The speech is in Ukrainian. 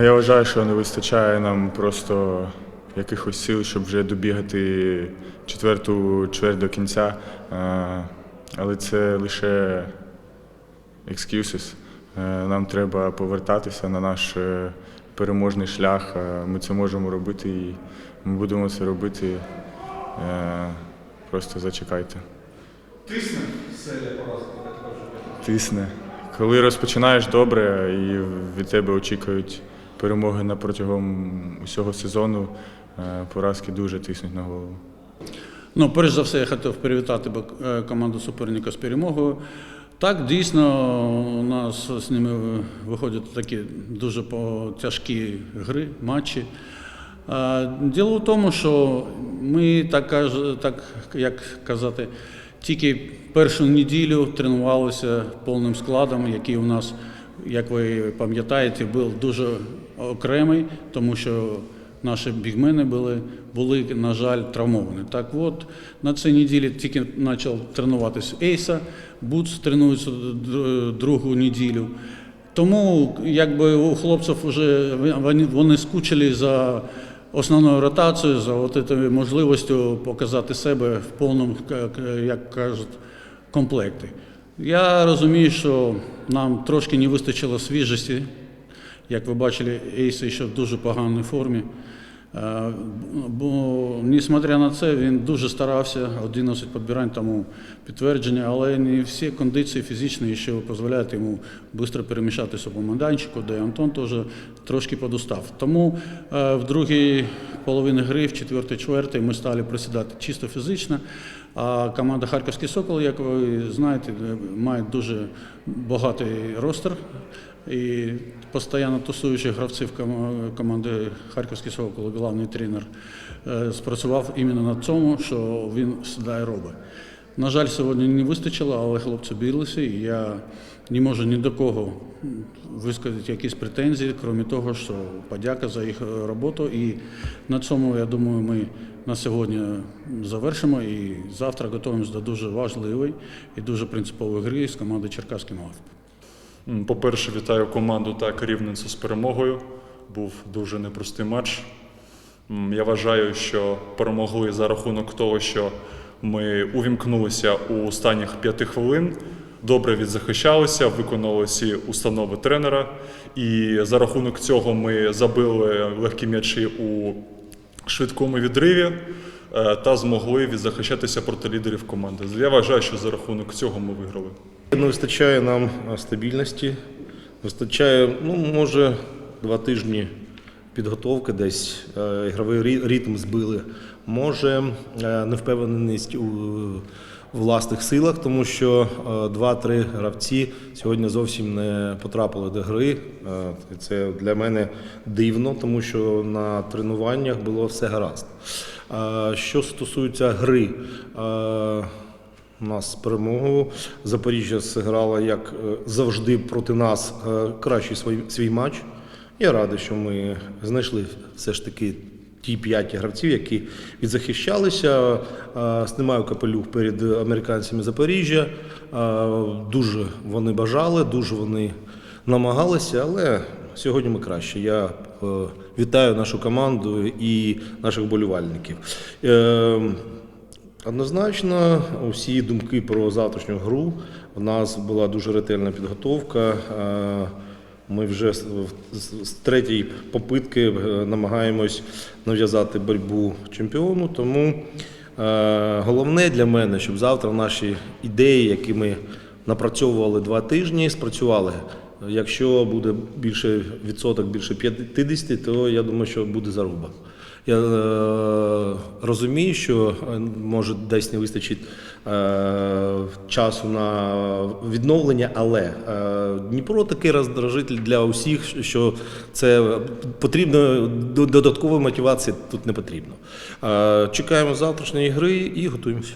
А Я вважаю, що не вистачає нам просто якихось сил, щоб вже добігати четверту чверть до кінця. Е, Але це лише excuses. Е, Нам треба повертатися на наш е, переможний шлях. Ми це можемо робити і ми будемо це робити. Просто зачекайте. Тисне серія поразок, як. Тисне. Коли розпочинаєш добре і від тебе очікують перемоги на протягом усього сезону, е, поразки дуже тиснуть на голову. Ну, перш за все, я хотів привітати е, команду суперника з перемогою. Так, дійсно, у нас з ними виходять такі дуже тяжкі гри, матчі. Діло в тому, що ми, так, так як казати, тільки першу неділю тренувалися повним складом, який у нас, як ви пам'ятаєте, був дуже окремий, тому що наші бігмени були, були, на жаль, травмовані. Так от, на цій неділі тільки почав тренуватися Ейса, Буц тренується другу неділю. Тому якби у хлопців вже вони, скучили за основною ротацією, за от можливістю показати себе в повному, як кажуть, комплекті. Я розумію, що нам трошки не вистачило свіжості. Як ви бачили, Ейс ще в дуже поганій формі. Е, Бо, несмотря на це, він дуже старався, 11 підбирань тому підтвердження, але не всі кондиції фізичні ще дозволяють йому швидко переміщатися по майданчику, де Антон теж трошки подустав. Тому е, в другій половині гри, в четвертій чвертій, ми стали присідати чисто фізично. А команда Харківський Сокол, як ви знаєте, має дуже багатий ростер. І постійно тусуючих гравців команди Харківський Сокол, головний тренер, е, спрацював іменно на цьому, що він сюди робить. На жаль, сьогодні не вистачило, але хлопці билися, і я не можу ні до кого висказати якісь претензії, крім того, що подяка за їх роботу. І на цьому, я думаю, ми на сьогодні завершимо і завтра готуємося до дуже важливої і дуже принципової гри з командою Черкаський Мавп. По-перше, вітаю команду та керівницю з перемогою. Був дуже непростий матч. Я вважаю, що перемогли за рахунок того, що ми увімкнулися у останніх п'яти хвилин, добре відзахищалися, виконали всі установи тренера. І за рахунок цього ми забили легкі м'ячі у швидкому відриві е, та змогли відзахищатися проти лідерів команди. Я вважаю, що за рахунок цього ми виграли. Не вистачає нам стабільності. Вистачає, ну, може, два тижні підготовки десь, е, ігровий ритм збили. Може, е, невпевненість у власних силах, тому що е, два-три гравці сьогодні зовсім не потрапили до гри. Це для мене дивно, тому що на тренуваннях було все гаразд. Що стосується гри, у нас з перемогою. Запоріжжя зіграла, як завжди, проти нас кращий свій матч. Я радий, що ми знайшли все ж таки ті п'ять гравців, які відзахищалися. Знімаю капелюх перед американцями Запоріжжя. Дуже вони бажали, дуже вони намагалися, але сьогодні ми краще. Я е, вітаю нашу команду і наших болівальників. Е, Однозначно, усі думки про завтрашню гру. У нас була дуже ретельна підготовка. Ми вже з третьої попитки е, намагаємось нав'язати боротьбу чемпіону. Тому е, головне для мене, щоб завтра наші ідеї, які ми напрацьовували два тижні, спрацювали. Якщо буде більше відсоток, більше 50, то я думаю, що буде заруба. Я е, розумію, що е, може десь не вистачить е, часу на відновлення, але е, Дніпро такий роздражитель для усіх, що це потрібно до- додаткової мотивації тут не потрібно. Е, чекаємо завтрашньої гри і готуємося.